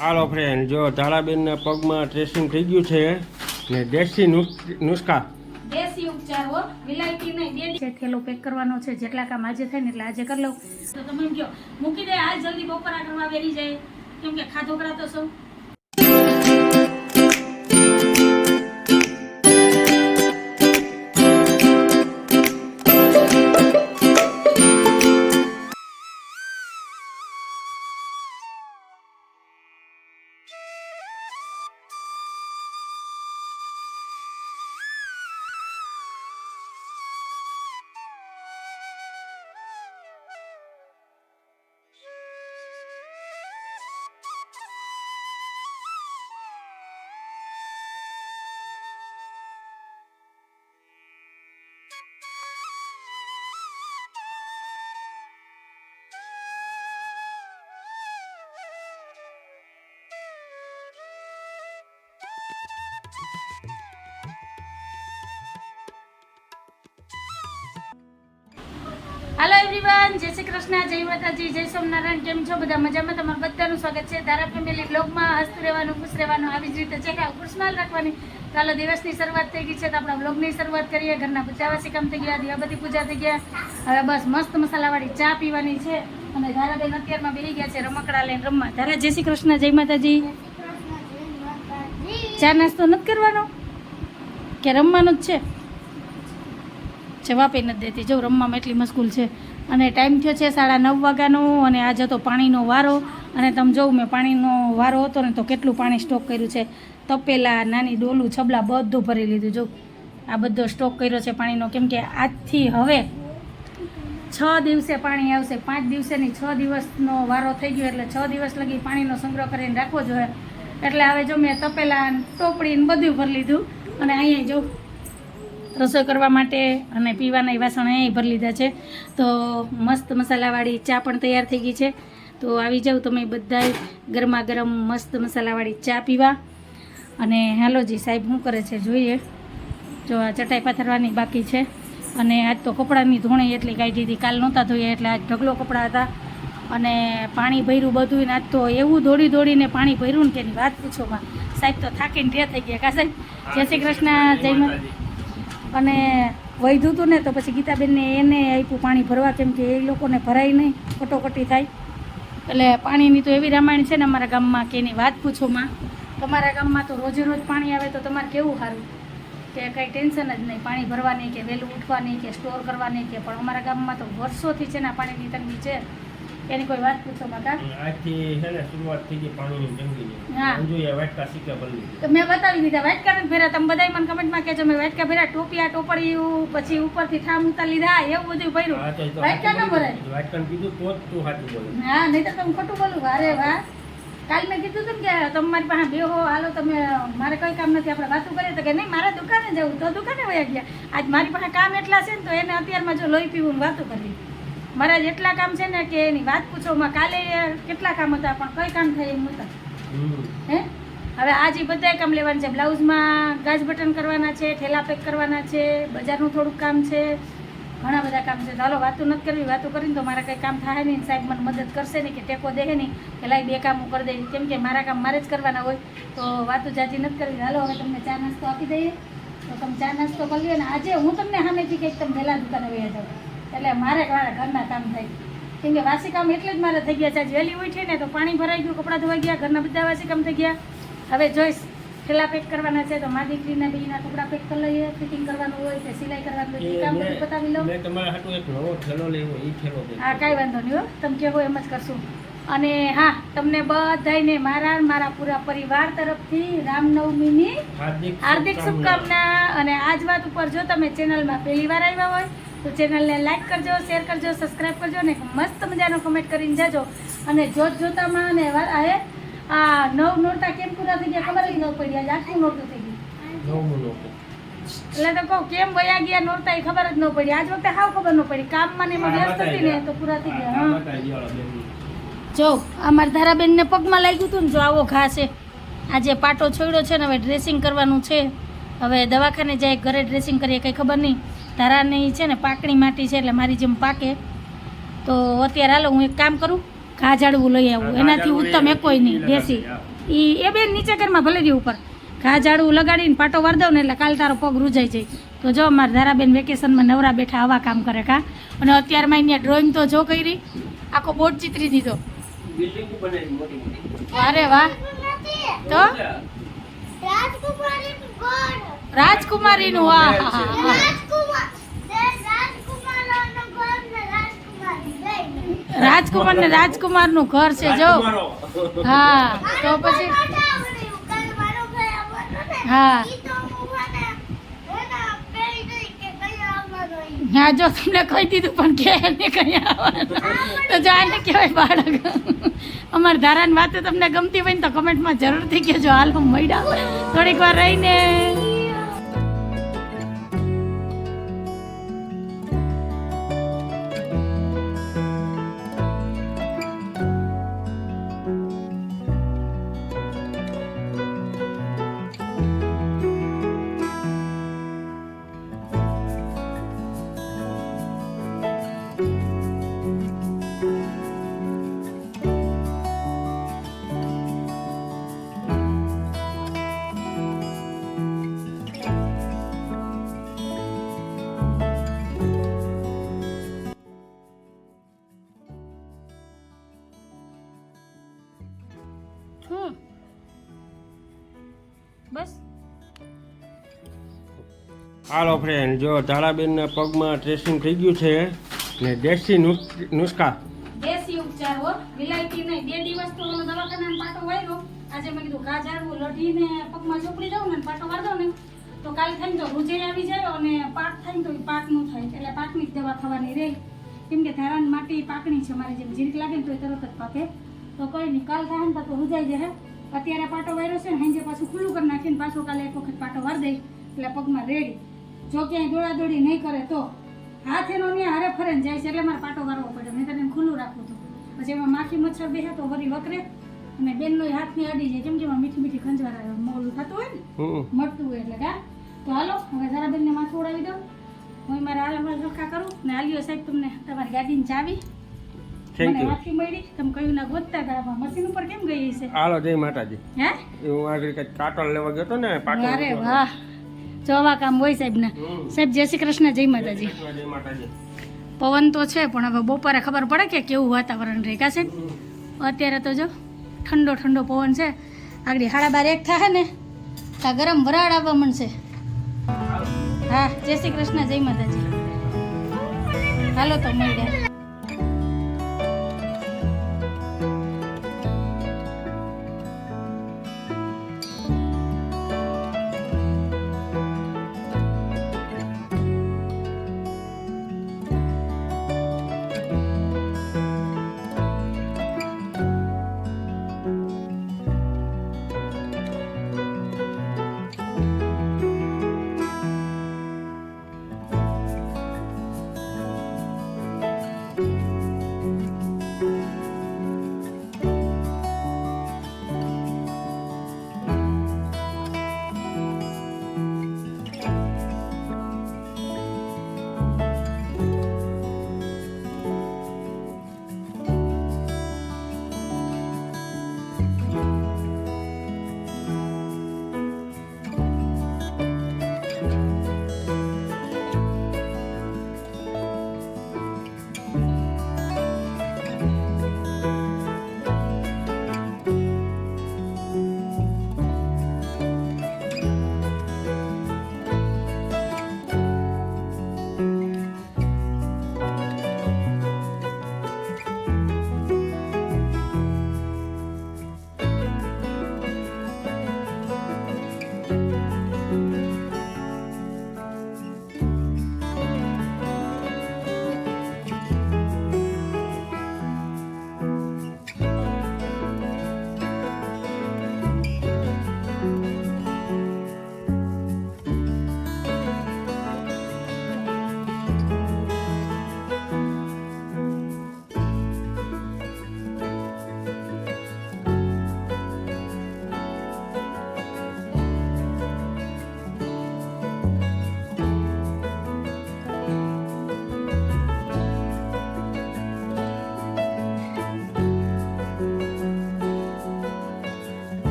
હાલો friend જો ધારાબેનના પગમાં tracing થઈ ગયું છે ને દેશી નુસ્ખા. દેશી ઉપચાર હો વિલાયતી નહીં બે છે થેલો પેક કરવાનો છે જેટલા કામ આજે થાય ને એટલે આજે કરી લઉં. તો તમે કહો મૂકી દે આજ જલ્દી બપોરા કરવા વેરી જાય. કેમ કે ખાધો કરાતો સૌ. હાલો એવરીવન જય શ્રી કૃષ્ણ, જય માતાજી, જય સોમનારાયણ કેમ છો? બધા મજામાં? તમારું બધાનું સ્વાગત છે. ધારા ફેમિલી બ્લોગમાં હસતું રહેવાનું, ખુશ રહેવાનું, આવી જ રીતે છે કે ખુશમાલ રાખવાની. ચાલો દિવસની શરૂઆત થઈ ગઈ છે તો આપણા બ્લોગની શરૂઆત કરીએ. ઘરના બચાવાસી કામ થઈ ગયા દિવાબતી પૂજા થઈ ગયા. હવે બસ મસ્ત મસાલાવાળી ચા પીવાની છે. અને ધારાબેન અત્યારમાં બેસી ગયા છે રમકડા લઈને રમવા. ધારા, જય શ્રી કૃષ્ણ, જય માતાજી. ચા નાસ્તો નથી કરવાનો? કે રમવાનું જ છે? જવાબ એ નથી દેતી. જો રમવામાં એટલી મશગુલ છે. અને ટાઈમ થયો છે સાડા નવ વાગ્યાનો અને આજે તો પાણીનો વારો. અને તમે જોઉં મેં પાણીનો વારો હતો ને તો કેટલું પાણી સ્ટોક કર્યું છે. તપેલા, નાની ડોલું, છબલા બધું ભરી લીધું. જો આ બધો સ્ટોક કર્યો છે પાણીનો. કેમ કે આજથી હવે છ દિવસે પાણી આવશે. પાંચ દિવસેની છ દિવસનો વારો થઈ ગયો એટલે છ દિવસ લગી પાણીનો સંગ્રહ કરીને રાખવો જોઈએ. એટલે હવે જો મેં તપેલા ટોપડીને ટોપડી બધું ભરી લીધું. અને અહીંયા જો રસોઈ કરવા માટે અને પીવાના વાસણ અહીં ભરી લીધા છે. તો મસ્ત મસાલાવાળી ચા પણ તૈયાર થઈ ગઈ છે. તો આવી જાવ તમે બધા ગરમા ગરમ મસ્ત મસાલાવાળી ચા પીવા. અને હાલોજી સાહેબ, શું કરે છે? જોઈએ. જો આ ચટાઈ પાથરવાની બાકી છે. અને આજ તો કપડાની ધોણી એટલી કાઢી હતી. કાલ નહોતા ધોયા એટલે આજ ઢગલો કપડાં હતા. અને પાણી ભર્યું બધું ને આજ તો એવું દોડી દોડીને પાણી ભર્યું ને એની વાત પૂછોમાં. સાહેબ તો થાકીને ઢે થઈ ગયા કા સાહેબ? જય શ્રી કૃષ્ણ. જય અને વૈધું હતું ને તો પછી ગીતાબેનને એને આપ્યું પાણી ભરવા, કેમ કે એ લોકોને ભરાય નહીં, કટોકટી થાય. એટલે પાણીની તો એવી રામાયણ છે ને અમારા ગામમાં કે એની વાત પૂછોમાં તમારા ગામમાં તો રોજે રોજ પાણી આવે તો તમારે કેવું સારું? કે કંઈ ટેન્શન જ નહીં, પાણી ભરવાની કે વહેલું ઉઠવાની કે સ્ટોર કરવાની કે, પણ અમારા ગામમાં તો વર્ષોથી છે ને પાણીની તંગી છે. એની કોઈ વાત પૂછો માતા? આજથી છે ને શરૂઆત થઈ ગઈ પાણીની જંગીની હા. અંજુએ વાટકા સિક્કા ભરી તો મેં બતાવી દીધા વાટકા ને ફેરા તમે બધાય મને કમેન્ટમાં કહેજો મેં કાર્ડ ફેરા ટોપિયા ટોપડિયું પછી ઉપરથી ઠામ ઉતાર લીધા એવું બધું ભર્યું. વાટકા ન ભરાય. વાટકાને કીધું તો જ તું સાચું બોલે. હા નહીં તો તમે ખોટું બોલું. વારે વાહ. કાલ મેં કીધું હતું કે તમારી પાસે બેહો હાલો તમે મારે કઈ કામ નથી. આપણે વાતું કરીએ તો કે નહીં મારા દુકાને જવું. તો દુકાને વયા ગયા. આજ મારી પાસે કામ એટલા છે ને તો એને અત્યારમાં જો લોહી પીવું વાતું કરવી. મારા જેટલા કામ છે ને કે એની વાત પૂછો માં કાલે કેટલા કામ હતા પણ કઈ કામ થાય એમ નહોતા. હે? હવે આજે બધા કામ લેવાના છે બ્લાઉઝમાં ગાજ બટન કરવાના છે ઠેલા પેક કરવાના છે બજારનું થોડુંક કામ છે ઘણા બધા કામ છે. ચાલો વાતું નથી કરવી વાતો કરીને તો મારા કંઈ કામ થાય નહીં. સાહેબ મને મદદ કરશે નહીં કે ટેકો દે નહીં કે લાઈ બે કામ હું કરી દઈ કેમ કે મારા કામ મારે જ કરવાના હોય તો વાતું જાજી નથી કરવી. હાલો હવે તમને ચા નાસ્તો આપી દઈએ. તો તમે ચા નાસ્તો કરી લ્યો ને આજે હું તમને સામેથી કંઈક તમે વહેલા દુકાને વયા જાઓ. એટલે મારે મારા ઘરના કામ થાય. કેમ કે વાસી કામ એટલે જ મારે થઈ ગયા છે. આજ વહેલી ઉઠી ને તો પાણી ભરાઈ ગયું કપડાં ધોવાઈ ગયા ઘરના બધા વાસી કામ થઈ ગયા. હવે જોઈશ થેલા પેક કરવાના છે તો મા દીકરીના બીજીના કપડાં પેક કરી લઈએ ફિટિંગ કરવાનું હોય કે સિલાઈ કરવાનું હોય એ કામ બધું પતાવી લઉં. મેં તમારા હાટુ એક નવો ઠેલો લેવો એ ઠેલો હા કાંઈ વાંધો નહીં હો. તમે કહેવો એમ જ કરશું. અને હા તમને બધાને મારા મારા પૂરા પરિવાર તરફથી રામનવમીની હાર્દિક શુભકામના. અને આજ વાત ઉપર જો તમે ચેનલમાં પહેલી વાર આવ્યા હોય તો ચેનલને લાઈક કરજો શેર કરજો સબસ્ક્રાઈબ કરજો અને મસ્ત મજાનો કમેન્ટ કરીને જાજો. અને જોત જોતામાં અને વાર- આ આ નવ નોરતા કેમ પૂરા થઈ ગયા? ખબર જ ન પડી આજે આખું નોરતું થઈ ગયું. એટલે તો કહું કેમ વયા ગયા નોરતા એ ખબર જ ન પડી. આજ વખતે હાવ ખબર ન પડી. કામમાં ને એમાં વ્યસ્ત હતી ને તો પૂરા થઈ ગયા હા જો આ મારા ધારાબેનને પગમાં લાગ્યું હતું ને જો આવો ઘા છે. આજે પાટો છોડ્યો છે ને હવે ડ્રેસિંગ કરવાનું છે. હવે દવાખાને જાય ઘરે ડ્રેસિંગ કરીએ કંઈ ખબર નહીં. ધારાની છે ને પાકણી માટી છે એટલે મારી જેમ પાકે. તો અત્યારે હાલો હું એક કામ કરું ઘા ઝાડવું લઈ આવું. એનાથી ઉત્તમ એ કોઈ નહીં દેશી એ એ બેન નીચે ઘરમાં ભલે રહી ઉપર. ઘા ઝાડવું લગાડીને પાટો વાર દઉં ને એટલે કાલ તારો પગ રૂજાઈ જાય. તો જો મારા ધારાબેન વેકેશનમાં નવરા બેઠા આવા કામ કરે કા. અને અત્યારમાં અહીંયા ડ્રોઈંગ તો જો કરી. આખો બોર્ડ ચિત્રી દીધો. બિલ્ડિંગ બનાવી મોટી મોટી. વારે વાહ. તો? રાજકુમારીનું નું. રાજકુમાર ને રાજકુમારી. રાજકુમાર ને રાજકુમારનું ઘર છે જો. હા તો પછી હા. ઈ તો હું એના જો તમને કહી દીધું પણ કે ને કઈ આવવાનું. તો જો આને કહેવાય બાળક. અમારા ધારાની વાતો તમને ગમતી હોય ને તો કમેન્ટમાં જરૂરથી કહેજો હાલ મળ્યા. થોડીક વાર રહીને. શું બસ. હાલો ફ્રેન્ડ જો ધારાબેનના પગમાં ટ્રેસિંગ થઈ ગયું છે ને દેશી નુસ્ખા. દેશી ઉપચાર હો. વિલાયતી નહીં. બે દિવસ તો ઓલો દવાખાનાનો પાટો વાયરો આજે મેં કીધું ઘા ઝાડવું લઢીને પગમાં ચોપડી દઉં ને પાટો વાર દઉં ને તો કાલ થઈને તો રૂજે આવી જાય અને પાક થાય ને તો એ પાકનું થાય. એટલે પાકની જ દવા થવાની રહે. કેમ કે ધારાની માટી પાકણી છે મારે જેમ જીરીક લાગે ને તો તરત જ પાકે. તો કોઈ નહીં. કાલ થાય ને તો રૂજાઈ જાય અત્યારે પાટો વાયરો છે ને હાંજે પાછું ખુલ્લું કરી નાખીને પાછો કાલે એક વખત પાટો વાર દઈ એટલે પગમાં રેડી. જો ક્યાંય દોડાદોડી નહીં કરે તો હાથ એનો ત્યાં હારે ફરે ને જાય છે એટલે મારે પાટો વારવો પડે નહીં એને ખુલ્લું રાખવું હતું. પછી એમાં માખી મચ્છર બેસે તો વરી વકરે અને બેનનો હાથની અડી જાય. કેમ કે એમાં મીઠી મીઠી ખંજવાર આવે મોલું થતું હોય ને મળતું હોય એટલે કા? તો હાલો હવે જરા બેનને માથું ઉડાવી દઉં. હું મારા આલમ રખા કરું ને આલ્યો સાહેબ તમને તમારી ગાડીની ચાવી. થેન્ક યુ વાંચી મળી તમે કહ્યું ના ગોતતા હતા. મશીન ઉપર કેમ ગઈ છે હાલો જય માતાજી. હે? એ હું આગળ કંઈક કાટલ લેવા ગયો હતો ને પાટો અરે વાહ. જો કામ હોય સાહેબને હમ. સાહેબ જય શ્રી કૃષ્ણ જય માતાજી. જય માતાજી. પવન તો છે પણ હવે બપોરે ખબર પડે કે કેવું વાતાવરણ રહે. સાહેબ? અત્યારે તો જો ઠંડો ઠંડો પવન છે. આગળ હાડા બાર એક થાય ને ત્યાં ગરમ વરાળ આવવા મળશે હા જય શ્રી કૃષ્ણ જય માતાજી. હાલો તો મળ્યા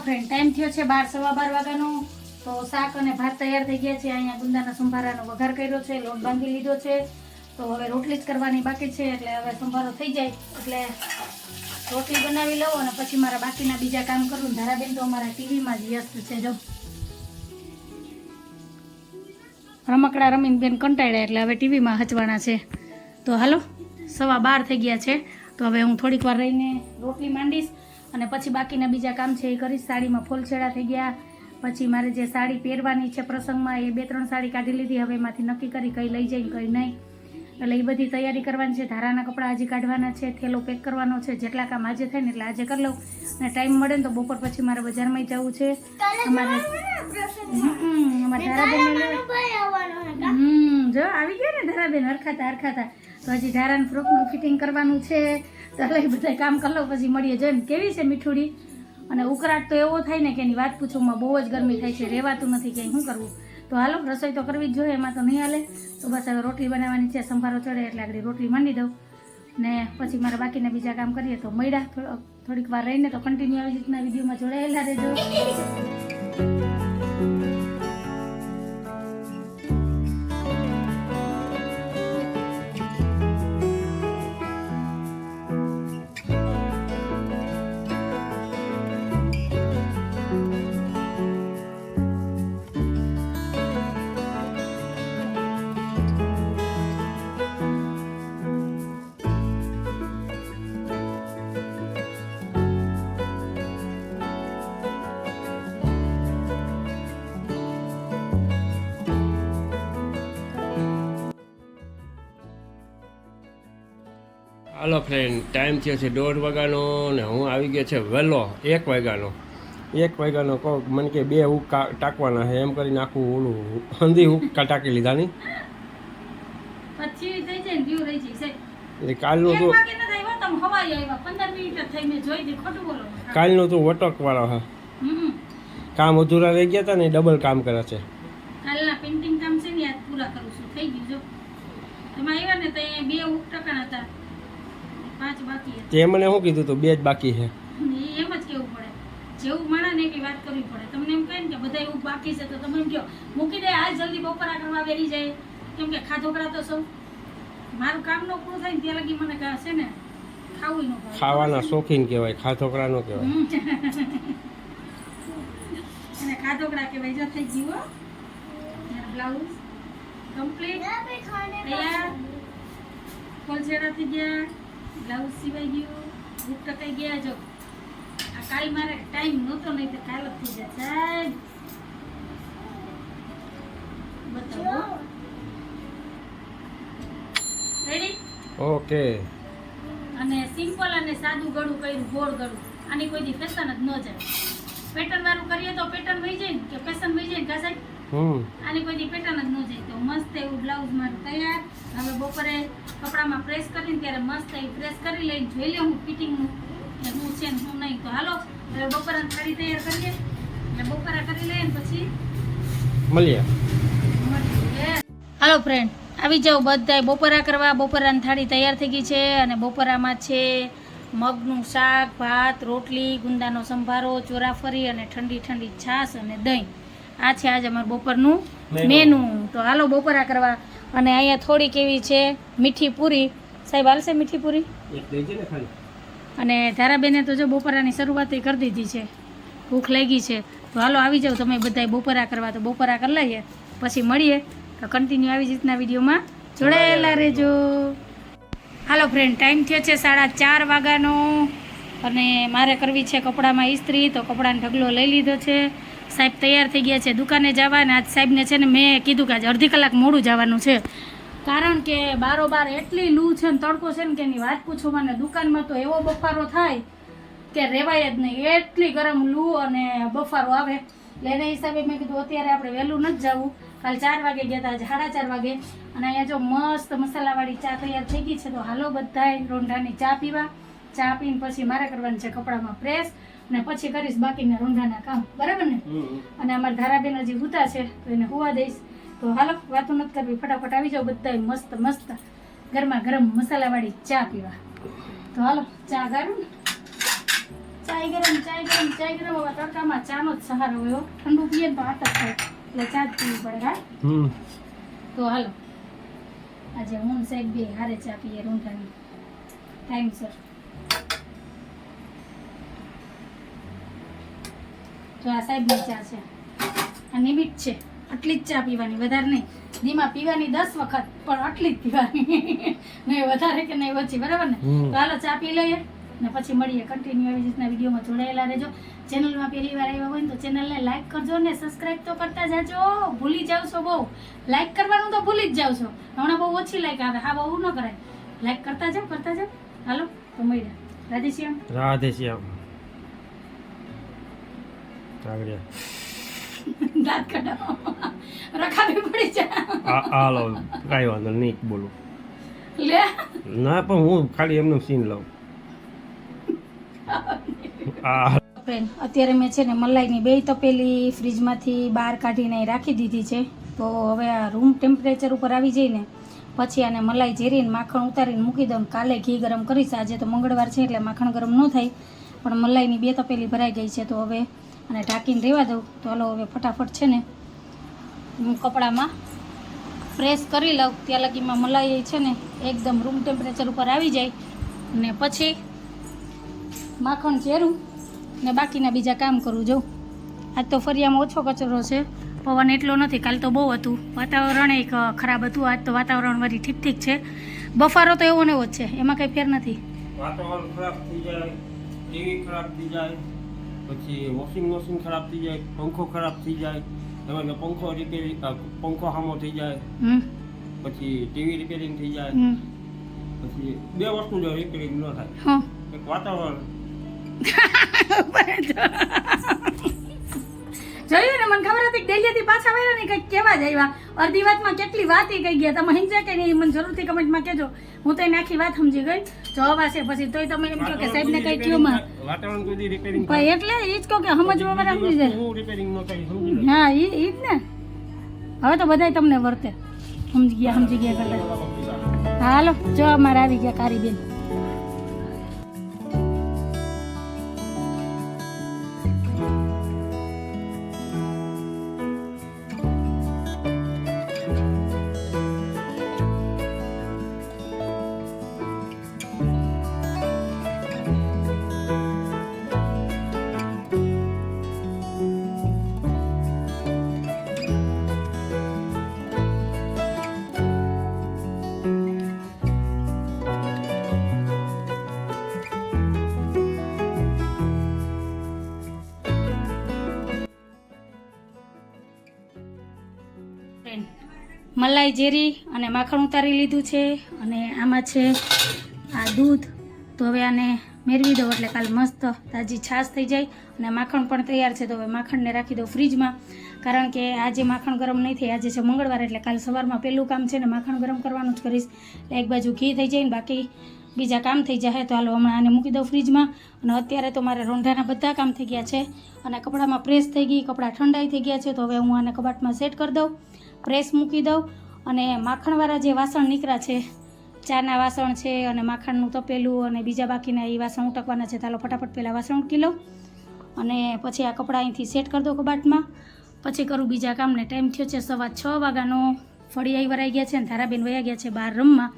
ફ્રેન્ડ ટાઈમ થયો છે બાર, સવા બાર વાગ્યાનો. તો શાક અને ભાત તૈયાર થઈ ગયા છે. અહીંયા ગુંદાના સંભારાનો વઘાર કર્યો છે, લોટ બાંધી લીધો છે. તો હવે રોટલી જ કરવાની બાકી છે, એટલે હવે સંભારો થઈ જાય. એટલે રોટલી બનાવી લઉં અને પછી મારા બાકીના બીજા કામ કરું. ધારાબેન તો અમારા ટીવીમાં જ વ્યસ્ત છે, જો. રમકડા રમીને બેન કંટાળ્યા, એટલે હવે ટીવીમાં હચવાના છે. તો હાલો, સવા બાર થઈ ગયા છે. તો હવે હું થોડીક વાર રહીને રોટલી માંડીશ. અને પછી બાકીના બીજા કામ છે એ કરીશ. સાડીમાં ફૂલછેડા થઈ ગયા. પછી મારે જે સાડી પહેરવાની છે પ્રસંગમાં એ બે ત્રણ સાડી કાઢી લીધી. હવે એમાંથી નક્કી કરી કઈ લઈ જાય કઈ નહીં. એટલે એ બધી તૈયારી કરવાની છે. ધારાના કપડાં હજી કાઢવાના છે. થેલો પેક કરવાનો છે. જેટલા કામ આજે થાય ને એટલે આજે કરી લઉં. અને ટાઈમ મળે ને તો બપોર પછી મારે બજારમાં જવું છે. અમારે અમારે હે હમ જો આવી ગયા ને ધારાબેન હરખાતા હરખાતા. તો હજી ધારાનું ફ્રોકનું ફિટિંગ કરવાનું છે. એટલે બધા કામ કરી પછી મળીએ. જો કેવી છે મીઠુડી? અને ઉકળાટ તો એવો થાય ને કે એની વાત પૂછવામાં બહુ જ ગરમી થાય છે રહેવાતું નથી ક્યાંય. શું કરવું? તો હાલો, રસોઈ તો કરવી જ જોઈએ, એમાં તો નહીં હાલે. તો બસ હવે રોટલી બનાવવાની છે, સંભારો ચડે એટલે આગળ રોટલી માંડી દઉં. ને પછી મારા બાકીના બીજા કામ કરીએ તો મળ્યા. થોડીક વાર રહીને તો કન્ટિન્યુ આવી રીતના વિડીયોમાં જોડાયેલા રહેજો. ફ્રેન્ડ ટાઈમ થયો છે દોઢ વાગ્યાનો ને હું આવી ગયો છે વહેલો એક વાગ્યાનો એક વાગ્યાનો કહો મને કે બે હુક્કા ટાંકવાના છે એમ કરીને આખું ઓલું હંધી હુક્કા ટાંકી લીધા ને કાલનું તો. કાલનું તો વટકવાળો હા કામ અધૂરા રહી ગયા હતા ને ડબલ કામ કરે છે કાલના painting કામ છે ને, આજ પૂરા કરું છું. થઈ ગયું જો. એમાં આવ્યા ને તો બે ઉપ ટકાના હતા. પાંચ બાકી તે મને શું કીધું તું બે જ બાકી છે. એમ જ કેવું પડે. જેવું માણે ને એવી વાત કરવી પડે. તમને એમ કહે ને કે બધા એવું બાકી છે તો તમે એમ કહો મૂકી દે આજ જલ્દી બપોરા કરવા વેરી જાય. કેમ કે ખાધોકડા તો સૌ. મારું કામ ન પૂરું થાય ને ત્યાં લગી મને કહે છે ને ખાવું ન ખાવાના શોખીન કહેવાય ખાધોકડા નો કહેવાય. અને ખાધોકડા કહેવાય જો થઈ જીવો બ્લાઉઝ કમ્પ્લીટ તૈયાર. ફોલછેડા થઈ ગયા. બ્લાઉઝ સિવાય ગયું બુક ટકાઈ ગયા જો. આ કાલ મારે ટાઈમ નહોતો નહીં તો કાલ જ થઈ જાય. સાહેબ. બતાવો. Ready okay. અને સિમ્પલ અને સાદું ગળું કર્યું ગોળ ગળું. આની કોઈ દી ફેશન જ ન જાય. પેટર્ન વાળું કરીએ તો પેટર્ન વહી જાય કે ફેશન વહી જાય ને કા હમ. આની કોઈ દી પેટર્ન જ ન જાય. તો મસ્ત એવું બ્લાઉઝ મારું તૈયાર. હવે બપોરે કપડામાં પ્રેસ કરીને ત્યારે મસ્ત એ પ્રેસ કરી લઈને જોઈ લે હું ફિટિંગનું કે હું છે ને હું નહીં. તો હાલો હવે બપોરાની થાળી તૈયાર કરીએ. એટલે બપોરા કરી લઈએ ને પછી મળીએ. હાલો ફ્રેન્ડ આવી જાઓ બધાય. બપોરા કરવા બપોરાની થાળી તૈયાર થઈ ગઈ છે અને બપોરામાં છે મગનું શાક ભાત રોટલી ગુંદાનો સંભારો ચોરાફરી અને ઠંડી ઠંડી છાશ અને દહીં. આ છે આજે અમારું બપોરનું મેનુ. તો હાલો બપોરા કરવા અને અહીંયા થોડીક એવી છે મીઠી પૂરી. સાહેબ હાલશે મીઠી પૂરી? અને ધારાબેને તો જો બપોરાની શરૂઆત કરી દીધી છે. ભૂખ લાગી છે. તો હાલો આવી જાઓ તમે બધાય બપોરા કરવા. તો બપોરા કરી લઈએ. પછી મળીએ. તો કન્ટિન્યુ આવી જ રીતના વિડીયોમાં જોડાયેલા રહેજો. હાલો ફ્રેન્ડ ટાઈમ થયો છે સાડા ચાર વાગ્યાનો. અને મારે કરવી છે કપડામાં ઇસ્ત્રી તો કપડાનો ઢગલો લઈ લીધો છે. સાહેબ તૈયાર થઈ ગયા છે દુકાને જવા ને આજ સાહેબને છે ને મેં કીધું કે આજે અડધી કલાક મોડું જવાનું છે. કારણ કે બારોબાર એટલી લૂ છે ને, તડકો છે ને કે એની વાત પૂછું મને. દુકાનમાં તો એવો બફારો થાય કે રેવાય જ નહીં. એટલી ગરમ લૂ અને બફારો આવે. એટલે એના હિસાબે મેં કીધું અત્યારે આપણે વહેલું નથી જવું. કાલ ચાર વાગે ગયા હતા સાડા ચાર વાગે. અને અહીંયા જો મસ્ત મસાલાવાળી ચા તૈયાર થઈ ગઈ છે, તો હાલો બધાય રોંઢાની ચા પીવા. ચા પીને પછી મારે કરવાની છે કપડામાં પ્રેસ અને પછી કરીશ બાકીના રૂંઢાના કામ. બરાબર ને? અને અમારા ધારાબેન હજી હુતા છે તો એને હુવા દઈશ. તો હાલો વાતો નથી કરવી. ફટાફટ આવી જાઓ બધા મસ્ત મસ્ત ગરમા ગરમ મસાલાવાળી ચા પીવા. તો હાલો ચા ગાળું ને. ચા ચાય ગરમ ચાય ગરમ ચાય ગરમ. હવે તડકામાં ચાનો જ સહારો હોય ઠંડુ પીએ ને તો જ થાય. એટલે ચા જ પીવી પડે હા? તો હાલો. આજે હું સાહેબ બે હારે ચા પીએ રૂંઢાની ટાઈમસર જો આ સાહેબની ચા છે. આ નિમિત છે. આટલી જ ચા પીવાની વધારે નહીં. ધીમા પીવાની દસ વખત પણ આટલી જ પીવાની. નહીં વધારે કે નહીં ઓછી બરાબર ને. તો હાલો ચા પી લઈએ ને પછી મળીએ કન્ટિન્યુ આવી રીતના વિડીયોમાં જોડાયેલા રહેજો. ચેનલમાં પહેલી વાર આવ્યા હોય ને તો ચેનલને લાઈક કરજો ને સબસ્ક્રાઇબ તો કરતા જાજો. ભૂલી જાવ છો બહુ. લાઈક કરવાનું તો ભૂલી જ જાવ છો. હમણાં બહુ ઓછી લાઈક આવે. હા બહુ ન કરાય. લાઈક કરતા જાવ કરતા જાવ હાલો તો મળ્યા રાધે શ્યામ આગળ દાંત કાઢો. રખાવી પડી છે આ હાલો કાંઈ વાંધો નહીં બોલું. લે? ના પણ હું ખાલી એમનો સીન લઉં. આ અત્યારે મેં છે ને મલાઈની બે તપેલી ફ્રીજમાંથી બહાર કાઢીને રાખી દીધી છે. તો હવે આ રૂમ ટેમ્પરેચર ઉપર આવી જઈને પછી આને મલાઈ ઝેરીને માખણ ઉતારીને મૂકી દઉં. કાલે ઘી ગરમ કરીશ. આજે તો મંગળવાર છે એટલે માખણ ગરમ ન થાય. પણ મલાઈની બે તપેલી ભરાઈ ગઈ છે. તો હવે આને ઢાંકીને રહેવા દઉં. તો હાલો હવે ફટાફટ છે ને હું કપડામાં પ્રેસ કરી લઉં. ત્યાં લગીમાં મલાઈ છે ને એકદમ રૂમ ટેમ્પરેચર ઉપર આવી જાય. ને પછી માખણ ચેરું ને બાકીના બીજા કામ કરું. જોઉં આજ તો ફરિયામાં ઓછો કચરો છે. પવન એટલો નથી, કાલ તો બહુ હતું. વાતાવરણ એક ખરાબ હતું. આજ તો વાતાવરણ વળી ઠીક ઠીક છે. બફારો તો એવો ને એવો જ છે. એમાં કંઈ ફેર નથી. વાતાવરણ ખરાબ થઈ જાય ખરાબ થઈ જાય. પછી વોશિંગ મશીન ખરાબ થઈ જાય પંખો ખરાબ થઈ જાય એમાં પંખો રિપેરિંગ પંખો હામો થઈ જાય પછી ટીવી રિપેરિંગ થઈ જાય પછી બે વસ્તુ જો રિપેરિંગ ન થાય. એક વાતાવરણ. જોયું ને મને ખબર હતી ડેલીથી પાછા આવ્યા ને કંઈક કેવા જ આવ્યા. અડધી વાતમાં કેટલી વાત કહી ગયા. તમે સમજ્યા કે નહીં મને જરૂરથી કમેન્ટમાં કહેજો. હું તો આખી વાત સમજી ગઈ. જવાબ હશે પછી. તોય તમે એમ કહો કે સાહેબને કંઈ કયો માં પણ એટલે એ જ કહો કે સમજવા વાળા સમજી જાય. હું એ જ ને. હવે તો બધાય તમને વર્તે. સમજી ગયા સમજી ગયા કરતા. હાલો જો અમારે આવી ગયા કારી મલાઈ જેરી અને માખણ ઉતારી લીધું છે અને આમાં છે આ દૂધ. તો હવે આને મેળવી દો એટલે કાલ મસ્ત તાજી છાશ થઈ જાય અને માખણ પણ તૈયાર છે. તો હવે માખણને રાખી દો ફ્રીજમાં. કારણ કે આજે માખણ ગરમ નહીં થાય. આજે છે મંગળવાર એટલે કાલ સવારમાં પહેલું કામ છે ને માખણ ગરમ કરવાનું જ કરીશ. એટલે એક બાજુ ઘી થઈ જાય ને બાકી બીજા કામ થઈ જાય. તો હાલો હમણાં આને મૂકી દઉં ફ્રીજમાં. અને અત્યારે તો મારે રોંઢાના બધા કામ થઈ ગયા છે. અને કપડામાં પ્રેસ થઈ ગઈ, કપડાં ઠંડાઈ થઈ ગયા છે. તો હવે હું આને કબાટમાં સેટ કરી દઉં. પ્રેસ મૂકી દઉં અને માખણવાળા જે વાસણ નીકળ્યા છે, ચાના વાસણ છે અને માખણનું તપેલું અને બીજા બાકીના એ વાસણ ઉટકવાના છે, ચાલો ફટાફટ પહેલાં વાસણ ઉટકી લઉં અને પછી આ કપડાં અહીંથી સેટ કરી દો કબાટમાં. પછી કરું બીજા કામને. ટાઈમ થયો છે સવા છ વાગ્યાનો. ફળિયાઈ વરાઈ ગયા છે અને ધારાબેન વયા ગયા છે બહાર રમવા.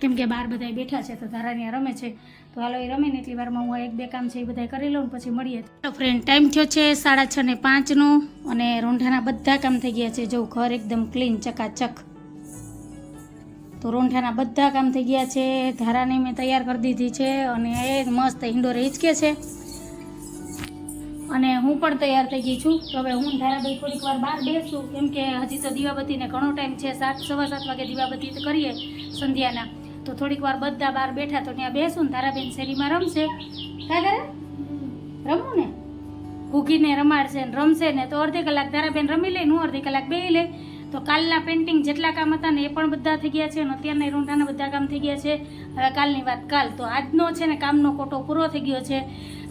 કેમ કે બહાર બધા બેઠા છે તો ધારા ત્યાં રમે છે. તો હાલો, એ રમે એટલી વારમાં હું એક બે કામ છે એ બધા કરી લઉં પછી મળીએ. તો ફ્રેન્ડ ટાઈમ થયો છે સાડા છ ને પાંચનો અને રોંઢાના બધા કામ થઈ ગયા છે. જો ઘર એકદમ ક્લીન ચકાચક. તો રોંઠાના બધા કામ થઈ ગયા છે. ધારાને મેં તૈયાર કરી દીધી છે અને એ મસ્ત હિંડોરે હિંચકે છે. અને હું પણ તૈયાર થઈ ગઈ છું. તો હવે હું ધારાભાઈ થોડીક વાર બહાર બેસું. કેમ કે હજી તો દીવાબત્તીને ઘણો ટાઈમ છે. સાત, સવા સાત વાગે દીવાબત્તી કરીએ સંધ્યાના. તો થોડીક વાર બધા બહાર બેઠા તો ત્યાં બેસું ધારાબેન શેરીમાં રમશે. કા કરે રમવું ને? ભૂકીને રમાડશે ને રમશે ને તો અડધી કલાક ધારાબેન રમી લે હું અડધી કલાક બેહી લે. તો કાલના પેન્ટિંગ જેટલા કામ હતા ને એ પણ બધા થઈ ગયા છે અને અત્યારના રૂંઢાના બધા કામ થઈ ગયા છે. હવે કાલની વાત કાલ. તો આજનો છે ને કામનો કોટો પૂરો થઈ ગયો છે.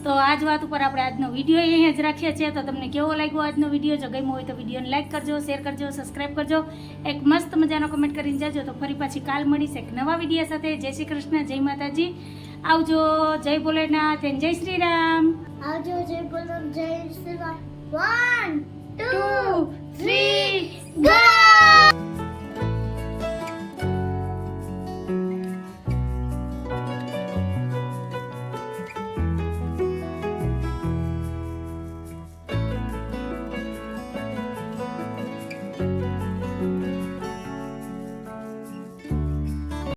તો આ જ વાત ઉપર આપણે આજનો વીડિયો અહીંયા જ રાખીએ છીએ. તો તમને કેવો લાગ્યો આજનો વીડિયો? જો ગમ્યો હોય તો વિડીયોને લાઈક કરજો શેર કરજો સબસ્ક્રાઈબ કરજો. એક મસ્ત મજાનો કમેન્ટ કરીને જાજો. તો ફરી પાછી કાલ મળીશ એક નવા વીડિયો સાથે. જય શ્રી કૃષ્ણ જય માતાજી. આવજો જય ભોલેનાથ એન જય શ્રી રામ. આવજો જય ભોલેનાથ જય Shri Ram. One two three go